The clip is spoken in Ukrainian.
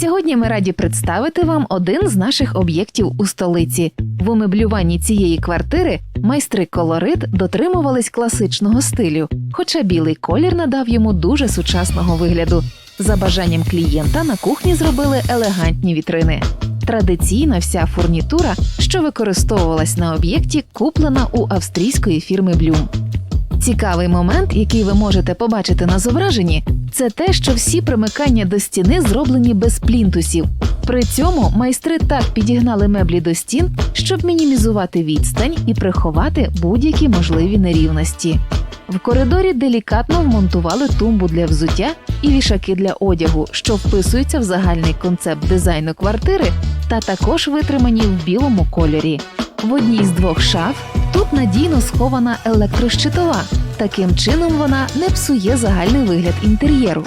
Сьогодні ми раді представити вам один з наших об'єктів у столиці. В умеблюванні цієї квартири майстри колорит дотримувались класичного стилю, хоча білий колір надав йому дуже сучасного вигляду. За бажанням клієнта на кухні зробили елегантні вітрини. Традиційна вся фурнітура, що використовувалась на об'єкті, куплена у австрійської фірми Блюм. Цікавий момент, який ви можете побачити на зображенні, це те, що всі примикання до стіни зроблені без плінтусів. При цьому майстри так підігнали меблі до стін, щоб мінімізувати відстань і приховати будь-які можливі нерівності. В коридорі делікатно вмонтували тумбу для взуття і вішаки для одягу, що вписуються в загальний концепт дизайну квартири, та також витримані в білому кольорі. В одній з двох шаф тут надійно схована електрощитова. Таким чином вона не псує загальний вигляд інтер'єру.